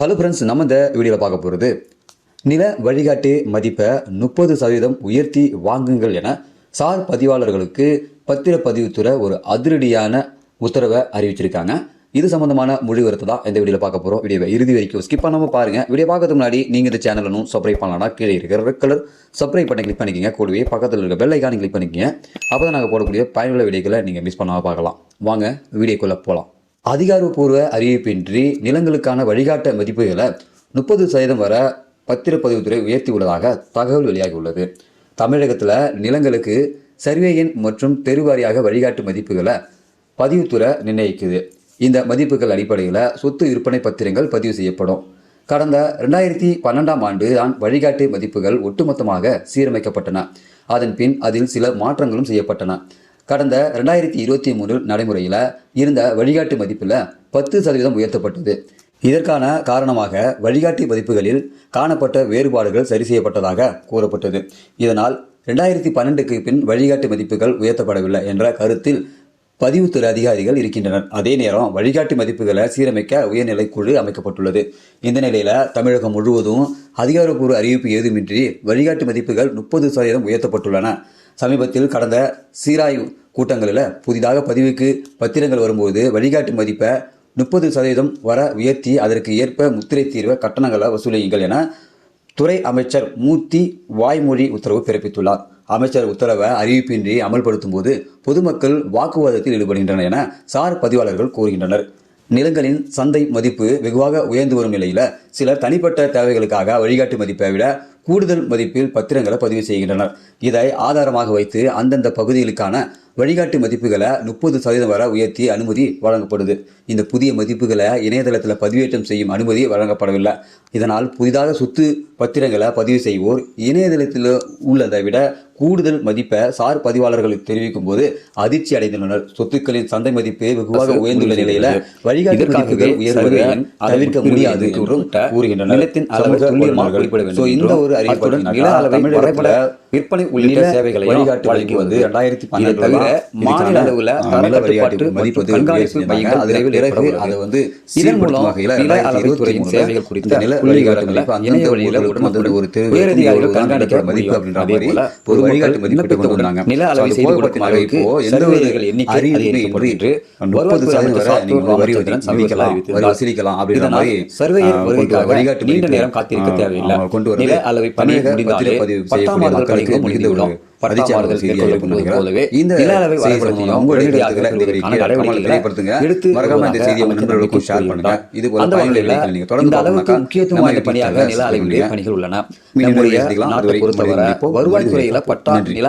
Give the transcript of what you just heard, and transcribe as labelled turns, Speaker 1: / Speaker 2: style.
Speaker 1: Hello friends நம்ம இந்த வீடியோவில் பார்க்க போகிறது நில வழிகாட்டு மதிப்பை முப்பது சதவீதம் உயர்த்தி வாங்குங்கள் என சார் பதிவாளர்களுக்கு பத்திரப்பதிவுத்துறை ஒரு அதிரடியான உத்தரவை அறிவிச்சிருக்காங்க. இது சம்பந்தமான முழு தான் இந்த வீடியோவில் பார்க்க போகிறோம் வீடியோவை இறுதி வரைக்கும் ஸ்கிப் பண்ணாமல் பாருங்கள் வீடியோ பார்க்கறதுக்கு முன்னாடி நீங்கள் இந்த சேனலும் சப்ஸ்கிரைப் பண்ணலாம்னா கீழே இருக்கிற ரெட் கலர் சப்ஸ்கிரைப் பண்ணி கிளிக் பண்ணிக்கங்க. கூடவே பக்கத்தில் இருக்க பெல் ஐக்கானை கிளிக் பண்ணிக்கங்க. அப்போ தான் நாங்கள் போடக்கூடிய பயனுள்ள வீடியோக்களை நீங்கள் மிஸ் பண்ணாமல் பார்க்கலாம். வாங்க வீடியோக்குள்ளே போகலாம் அதிகாரப்பூர்வ அறிவிப்பின்றி நிலங்களுக்கான வழிகாட்ட மதிப்புகளை முப்பது சதவீதம் வர பத்திரப்பதிவுத்துறை உயர்த்தி உள்ளதாக தகவல் வெளியாகியுள்ளது. தமிழகத்தில் நிலங்களுக்கு சர்வே எண் மற்றும் தெருவாரியாக வழிகாட்டு மதிப்புகளை பதிவுத்துறை நிர்ணயிக்குது. இந்த மதிப்புகள் அடிப்படையில் சொத்து விற்பனை பத்திரங்கள் பதிவு செய்யப்படும். கடந்த ரெண்டாயிரத்தி பன்னெண்டாம் ஆண்டு தான் வழிகாட்டு மதிப்புகள் ஒட்டுமொத்தமாக சீரமைக்கப்பட்டன. அதன் பின் அதில் சில மாற்றங்களும் செய்யப்பட்டன. கடந்த ரெண்டாயிரத்தி இருபத்தி மூணு நடைமுறையில் இருந்த வழிகாட்டு மதிப்பில் பத்து சதவீதம் உயர்த்தப்பட்டது. இதற்கான காரணமாக வழிகாட்டி மதிப்புகளில் காணப்பட்ட வேறுபாடுகள் சரி செய்யப்பட்டதாக கூறப்பட்டது. இதனால் ரெண்டாயிரத்தி பன்னெண்டுக்கு பின் வழிகாட்டு மதிப்புகள் உயர்த்தப்படவில்லை என்ற கருத்தில் பதிவுத்துறை அதிகாரிகள் இருக்கின்றனர். அதே நேரம் வழிகாட்டு மதிப்புகளை சீரமைக்க உயர்நிலை குழு அமைக்கப்பட்டுள்ளது. இந்த நிலையில் தமிழகம் முழுவதும் அதிகாரப்பூர்வ அறிவிப்பு ஏதுமின்றி வழிகாட்டு மதிப்புகள் முப்பது சதவீதம் உயர்த்தப்பட்டுள்ளன. சமீபத்தில் கடந்த சீராய்வு கூட்டங்களில் புதிதாக பதிவுக்கு பத்திரங்கள் வரும்போது வழிகாட்டு மதிப்பை முப்பது சதவீதம் வர உயர்த்தி அதற்கு ஏற்ப முத்திரை தீர்வு கட்டணங்களை வசூலியுங்கள் என துறை அமைச்சர் மூர்த்தி வாய்மொழி உத்தரவு பிறப்பித்துள்ளார். அமைச்சர் உத்தரவை அறிவிப்பின்றி அமல்படுத்தும் போது பொதுமக்கள் வாக்குவாதத்தில் ஈடுபடுகின்றனர் என சார் பதிவாளர்கள் கூறுகின்றனர். நிலங்களின் சந்தை மதிப்பு வெகுவாக உயர்ந்து வரும் நிலையில் சிலர் தனிப்பட்ட தேவைகளுக்காக வழிகாட்டு மதிப்பை விட கூடுதல் மதிப்பில் பத்திரங்களை பதிவு செய்கின்றனர். இதை ஆதாரமாக வைத்து அந்தந்த பகுதிகளுக்கான வழிகாட்டு மதிப்புகளை முப்பது சதவீதம் வரை உயர்த்தி அனுமதி வழங்கப்படுது. இந்த புதிய மதிப்புகளை இணையதளத்தில் பதிவேற்றம் செய்யும் அனுமதி வழங்கப்படவில்லை. இதனால் புதிதாக சொத்து பத்திரங்களை பதிவு செய்வோர் இணையதளத்தில் உள்ளதை விட கூடுதல் மதிப்பை சார் பதிவாளர்களுக்கு தெரிவிக்கும் போது அதிர்ச்சி அடைந்துள்ளனர் சொத்துக்களின் சந்தை மதிப்பு வெகுவாக உயர்ந்துள்ள நிலையில வழிகாட்டு மதிப்புகள் உயர்வதை தவிர்க்க முடியாது என்றும் கூறுகின்றனர்
Speaker 2: நிலத்தின் அளவை துல்லியமாக குறிப்பிட வேண்டும்
Speaker 1: இந்த ஒரு அறிவிப்புடன் நில அளவை வரைபட
Speaker 2: விற்பனை உள்ளிட்ட
Speaker 1: நில
Speaker 2: சேவைகளையும்
Speaker 1: வழிகாட்டு
Speaker 2: வழங்கி
Speaker 1: வந்து
Speaker 2: வருது.
Speaker 1: ரெண்டாயிரத்தி
Speaker 2: இதை
Speaker 1: பன்னெண்டுல
Speaker 2: தவிர மாநில அளவுல
Speaker 1: ஆ,
Speaker 2: தர
Speaker 1: நில வழிகாட்டு
Speaker 2: கட்டுப்பாட்டு
Speaker 1: மதிப்பு
Speaker 2: மற்றும்
Speaker 1: வந்து
Speaker 2: கண்காணிப்பு. மையங்கள்
Speaker 1: பிறகு
Speaker 2: ஏற்பட
Speaker 1: அதை. வந்து
Speaker 2: இதன் மூலம் நில அளவை
Speaker 1: 2023
Speaker 2: துறையின் சேவைகள் குறித்த
Speaker 1: நில
Speaker 2: புள்ளி
Speaker 1: வழிகாட்டு
Speaker 2: விவரங்களை
Speaker 1: மதிப்பு
Speaker 2: இணைய வழியில
Speaker 1: ஒரு தெரு
Speaker 2: உயரதிகாரிகள்
Speaker 1: ஒரு
Speaker 2: கண்காணிக்க
Speaker 1: மதிப்பு. அப்படின்ற மாதிரி வழிகாட்டு
Speaker 2: நில அளவை செய்து கொடுக்கும் அளவுக்கு சர்வேயர்கள் எண்ணிக்கை அதிகரிக்கப்படும் என்று
Speaker 1: முப்பது சதவீதம் வரை வரி வரி வசூலிக்கலாம் அப்படின்ற மாதிரி
Speaker 2: சர்வேயர் வருகைக்காக
Speaker 1: வழிகாட்டு
Speaker 2: நீண்ட நேரம் காத்திருக்க தேவையில்லை.
Speaker 1: கொண்டு
Speaker 2: நில அளவை பணி
Speaker 1: தமிழக
Speaker 2: முடிந்தாலே பத்தாம் ஆறுதல்
Speaker 1: மக்களுக்கு
Speaker 2: முடிந்துவிடும். போலவே
Speaker 1: இந்த
Speaker 2: நில அளவை
Speaker 1: செய்தி
Speaker 2: வரைபடத்தையும்
Speaker 1: உங்களுடைய.
Speaker 2: எடுத்து
Speaker 1: மறக்காம இந்த செய்தியை நண்பர்களுக்கும் ஷேர். பண்ணுங்க இது போல நீங்க தொடர்ந்து
Speaker 2: அளவுக்கு பணியாக நில அளவிலே. பணிகள் உள்ளன நம்முடைய. நாட்டை பொறுத்தவரை
Speaker 1: மனிதன் இப்போ
Speaker 2: வருவாய்
Speaker 1: மனிதன்
Speaker 2: துறையில
Speaker 1: இப்போ.
Speaker 2: பட்டா. நில